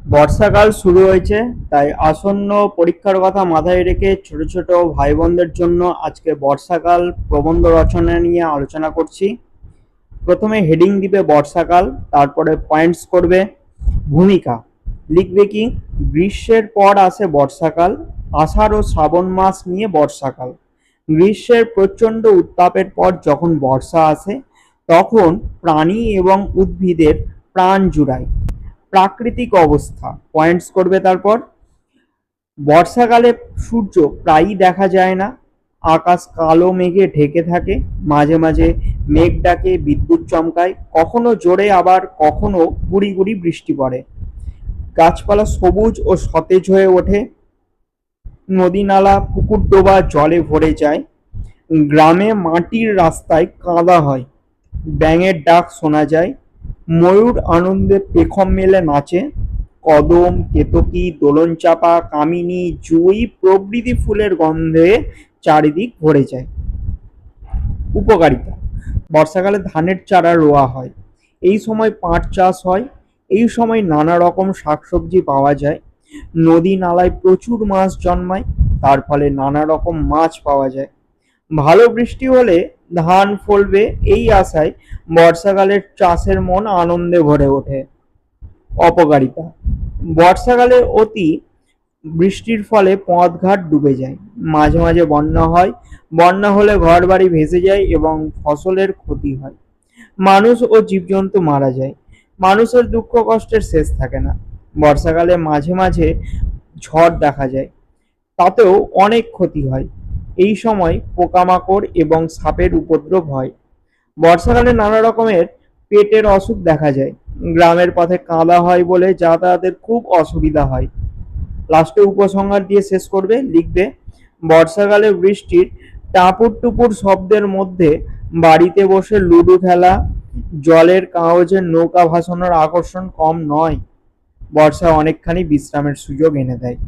বর্ষাকাল শুরু হয়েছে, তাই আসন্ন পরীক্ষার কথা মাথায় রেখে ছোট ছোট ভাই বোনদের জন্য আজকে বর্ষাকাল প্রবন্ধ রচনা নিয়ে আলোচনা করছি। প্রথমে হেডিং দিবে বর্ষাকাল, তারপরে পয়েন্টস করবে ভূমিকা। লিখবে কি, গ্রীষ্মের পর আসে বর্ষাকাল, আষাঢ় ও শ্রাবণ মাস নিয়ে বর্ষাকাল। গ্রীষ্মের প্রচণ্ড উত্তাপের পর যখন বর্ষা আসে, তখন প্রাণী এবং উদ্ভিদের প্রাণ জুড়ায়। প্রাকৃতিক অবস্থা। পয়েন্টস করবে তারপর। বর্ষাকালে সূর্য প্রায়ই দেখা যায় না। আকাশ কালো মেঘে ঢেকে থাকে। মাঝে মাঝে মেঘ ডাকে, বিদ্যুৎ চমকায়। কখনো জোরে আবার, কখনো গুড়ি গুড়ি বৃষ্টি পড়ে। গাছপালা সবুজ ও সতেজ হয়ে ওঠে। নদী নালা, পুকুর ডোবা জলে ভরে যায়। গ্রামে মাটির রাস্তায় কাদা হয়। ব্যাঙের ডাক শোনা যায়। ময়ূর আনন্দে পেখম মেলে নাচে। কদম কেতকী দোলন চাপা কামিনী, জুই প্রভৃতি ফুলের গন্ধে চারিদিক ভরে যায়। উপকারিতা, বর্ষাকালে ধানের চারা রোয়া হয়। এই সময় পাট চাষ হয়। এই সময় নানা রকম শাকসবজি পাওয়া যায়। নদী নালায় প্রচুর মাছ জন্মায়। তার ফলে নানা রকম মাছ পাওয়া যায়। ভালো বৃষ্টি হলে ধান ফলবে, এই আশায় বর্ষাকালের চাষের মন আনন্দে ভরে ওঠে। অপকারিতা। বর্ষাকালে অতি বৃষ্টির ফলে পথঘাট ডুবে যায়। মাঝে মাঝে বন্যা হয়। বন্যা হলে ঘর বাড়ি ভেসে যায় এবং ফসলের ক্ষতি হয়। মানুষ ও জীবজন্তু মারা যায়। মানুষের দুঃখ কষ্টের শেষ থাকে না। বর্ষাকালে মাঝে মাঝে ঝড় দেখা যায়। তাতেও অনেক ক্ষতি হয়। এই সময় পোকামাকড় এবং সাপের উপদ্রব হয়। বর্ষাকালে নানা রকমের পেটের অসুখ দেখা যায়। গ্রামের পথে কাদা হয় বলে যাতায়াতের খুব অসুবিধা হয়। লাস্টে উপসংহার দিয়ে শেষ করবে, লিখবে, বর্ষাকালে বৃষ্টির টাপুর টুপুর শব্দের মধ্যে বাড়িতে বসে লুডো খেলা, জলের কাগজে নৌকা ভাসানোর আকর্ষণ কম নয়। বর্ষা অনেকখানি বিশ্রামের সুযোগ এনে দেয়।